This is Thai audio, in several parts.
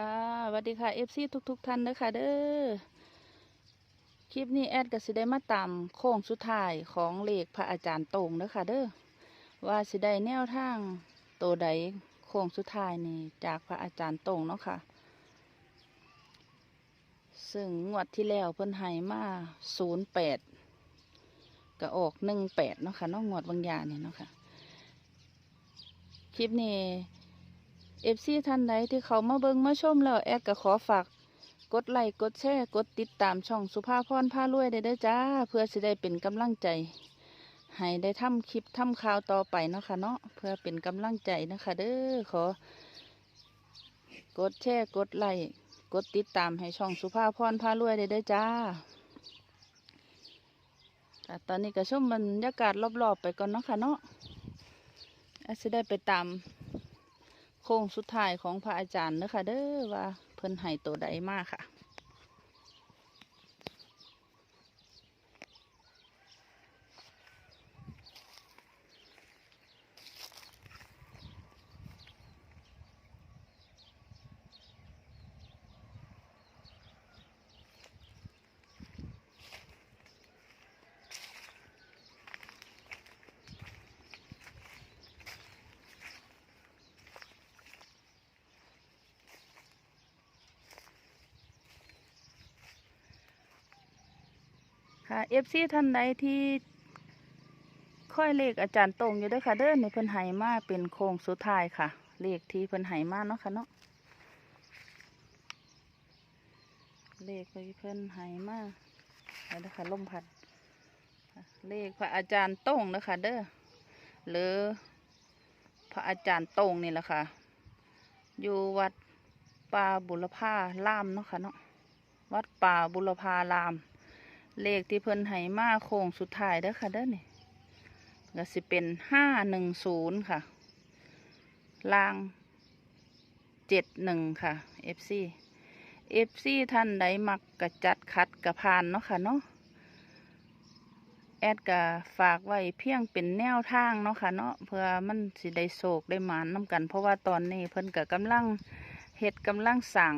ค่ะสวัสดีค่ะเอฟซีทุกๆท่านเด้อค่ะเด้อคลิปนี้แอดก็สิได้มาตามโค้งสุดท้ายของเลขพระอาจารย์ตรงเด้อค่ะเด้อว่าสิได้แนวทางตัวใดโค้งสุดท้ายนี่จากพระอาจารย์ตรงเนาะค่ะ ซึ่งงวดที่แล้วเพิ่นให้มาศูนย์แปดก็ออกหนึ่งแปดเนาะค่ะน้องงวดบางอย่างเนี่ยเนาะค่ะคลิปนี้ เอฟซีท่านใดที่เขามาเบิงมาชมแล้วแอดก็ขอฝากกดไลค์กดแชร์กดติดตามช่องสุภาพรพารวยได้เด้อจ้า เพื่อสิได้เป็นกำลังใจ ให้ได้ทำคลิปทำข่าวต่อไปเนาะค่ะเนาะเพื่อเป็นกำลังใจนะคะ เด้อขอ กดแชร์กดไลค์กดติดตามให้ช่องสุภาพรพารวยได้เด้อจ้าแต่ตอนนี้ก็ชมบรรยากาศรอบๆไปก่อนเนาะค่ะเนาะแอดสิได้ไปตาม โค้งสุดท้ายของพระอาจารย์เด้อค่ะเด้อว่าเพิ่นให้ตัวใดมากค่ะ ค่ะเอฟซีท่านใดที่ค่อยเลขอาจารย์ตรงอยู่ด้วยค่ะ เด้อในเพิ่นไหมาเป็นโค้งสุดท้ายค่ะ เลขที่เพิ่นไหมาเนาะค่ะเนาะเลขที่เพิ่นไหมาไปเด้อค่ะลมพัดเลขพระอาจารย์ตรงเด้อค่ะเด้อหรือพระอาจารย์ตรงนี่แหละค่ะ อยู่วัดป่าบุรพารามเนาะค่ะเนาะวัดป่าบุรพาราม เลขที่เพิ่นให้มาโค้งสุดท้ายเด้อค่ะเด้อนี่ก็สิเป็นห้าหนึ่งศูนย์ค่ะ ล่างเจ็ดหนึ่งค่ะ FC FC ท่านใดมักกระจัดคัดกระพานเนาะค่ะเนาะแอดก็ฝากไว้เพียงเป็นแนวทางเนาะค่ะเนาะเพื่อมันสิได้โศกได้หมานน้ำกัน เพราะว่าตอนนี้เพิ่นก็กำลังเฮ็ดกำลังสั่ง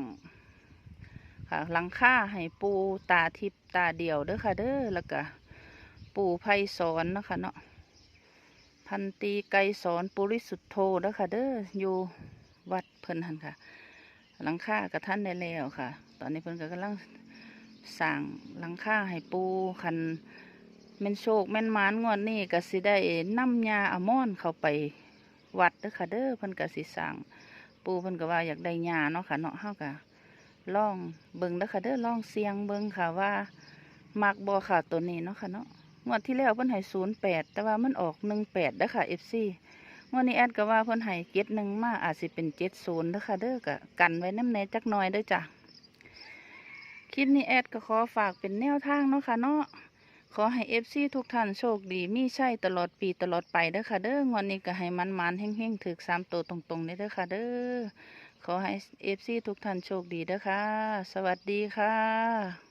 ค่ะหลังค่าให้ปูตาทิพตาเดียวเด้อค่ะ เด้อแล้วก็ปูไพศรเนะคะเนาะพันตีไกรสอนปุริสุทธโธเด้อค่ะ เด้ออยู่วัดเพิ่นหันค่ะ หลังค่ากับท่านได้แล้วค่ะ ตอนนี้เพิ่นก็กำลังสั่งหลังค่าให้ปูคันแม่นโชคแม่นมานงวดนี้ก็สิได้นำยาอมอนเข้าไปวัดเด้อค่ะเด้อเพิ่นก็สิสั่งปูเพิ่นก็ว่าอยากได้ยาเนาะค่ะเนาะเฮาก็ ลองเบิ่งเด้อค่ะเด้อลองเสียงเบิ่งค่ะว่ามักบ่ค่ะตัวนี้เนาะค่ะเนาะงวดที่แล้วเพิ่นให้ศูนย์แปดแต่ว่ามันออกหนึ่งแปดเด้อค่ะ FC งวดนี้แอดก็ว่าเพิ่นให้เจ็ดหนึ่งมาอาจสิเป็นเจ็ดศูนย์เด้อค่ะเด้อก็กันไว้น้ำแน่จักหน่อยเด้อจ้ะคลิปนี้แอดก็ขอฝากเป็นแนวทางเนาะค่ะเนาะขอให้ FC ทุกท่านโชคดีมีใช่ตลอดปีตลอดไปเด้อค่ะเด้องวดนี้ก็ให้มันมันแห้งๆถึกสามตัวตรงๆเด้อค่ะเด้อ ขอให้เอฟซีทุกท่านโชคดีนะคะ สวัสดีค่ะ